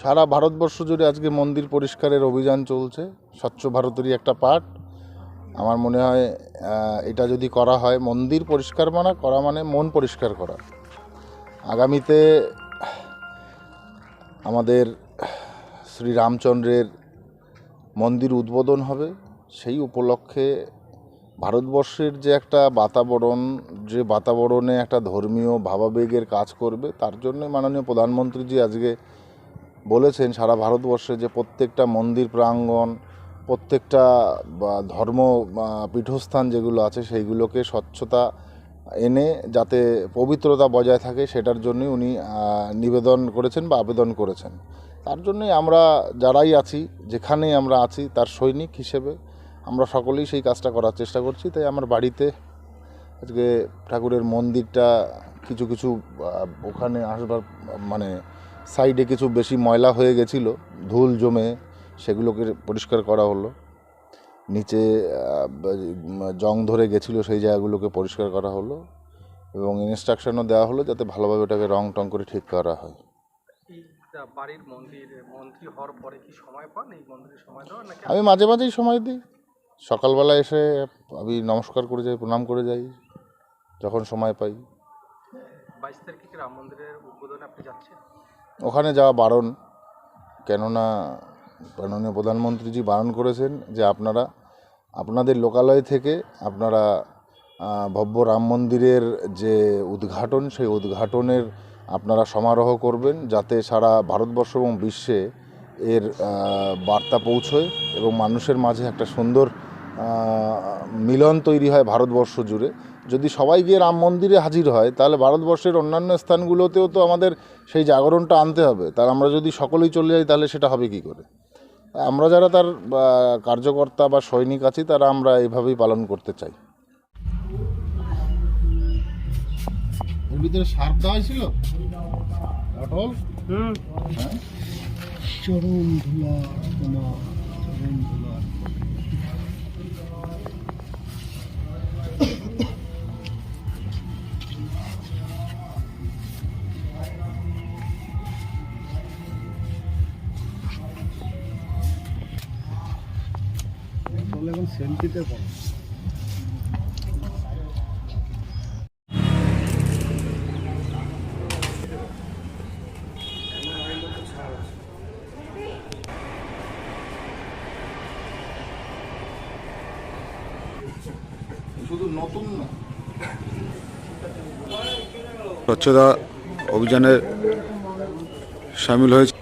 সারা ভারতবর্ষ জুড়ে আজকে মন্দির পরিষ্কারের অভিযান চলছে, স্বচ্ছ ভারতেরই একটা পার্ট আমার মনে হয় এটা যদি করা হয়, মন্দির পরিষ্কার মানা, করা মানে মন পরিষ্কার করা। আগামীতে আমাদের শ্রী রামচন্দ্রের মন্দির উদ্বোধন হবে, সেই উপলক্ষে ভারতবর্ষের যে একটা বাতাবরণ, যে বাতাবরণে একটা ধর্মীয় ভাবাবেগের কাজ করবে, তার জন্য মাননীয় প্রধানমন্ত্রীজি আজকে বলেছেন সারা ভারতবর্ষে যে প্রত্যেকটা মন্দির প্রাঙ্গণ, প্রত্যেকটা ধর্ম পীঠস্থান যেগুলো আছে সেইগুলোকে স্বচ্ছতা এনে যাতে পবিত্রতা বজায় থাকে সেটার জন্যই উনি নিবেদন করেছেন বা আবেদন করেছেন। তার জন্যই আমরা যারাই আছি, যেখানেই আমরা আছি, তার সৈনিক হিসেবে আমরা সকলেই সেই কাজটা করার চেষ্টা করছি। তাই আমার বাড়িতে আজকে ঠাকুরের মন্দিরটা কিছু কিছু ওখানে আসবার মানে সাইডে কিছু বেশি ময়লা হয়ে গেছিল ধুল জমে সেগুলোকে পরিষ্কার করা হলো। নিচে জং ধরে গেছিল সেই জায়গাগুলোকে পরিষ্কার করা হলো এবং ইনস্ট্রাকশনও দেওয়া হলো যাতে ভালোভাবে ওটাকে রং টং করে ঠিক করা হয়। বাড়ির মন্দির মন্ত্রী হওয়ার পরে কি সময় পান? এই মন্দিরে সময় দেওয়ার নাকি আমি মাঝে মাঝেই সময় দিই। সকালবেলা এসে আমি নমস্কার করে যাই প্রণাম করে যাই যখন সময় পাই। বাইশ তারিখে রাম মন্দিরের উদ্বোধনে আপনি যাচ্ছেন? ওখানে যাওয়া বারণ। কেননা মাননীয় প্রধানমন্ত্রীজি বারণ করেছেন যে আপনারা আপনাদের লোকালয় থেকে আপনারা ভব্য রাম মন্দিরের যে উদ্ঘাটন সেই উদ্ঘাটনের আপনারা সমারোহ করবেন যাতে সারা ভারতবর্ষ এবং বিশ্বে এর বার্তা পৌঁছয় এবং মানুষের মাঝে একটা সুন্দর মিলন তৈরি হয় ভারতবর্ষ জুড়ে। যদি সবাই গিয়ে রাম মন্দিরে হাজির হয় তাহলে ভারতবর্ষের অন্যান্য স্থানগুলোতেও তো আমাদের সেই জাগরণটা আনতে হবে। তার আমরা যদি সকলেই চলে যাই তাহলে সেটা হবে কি করে? আমরা যারা তার কার্যকর্তা বা সৈনিক আছি তারা আমরা এইভাবেই পালন করতে চাই। ভিতরে সার দেওয়া ধুলা তোমার ধুলা। এখন সেলফিতে কম শুধু নতুন না। স্বচ্ছতা অভিযানে সামিল হয়েছে।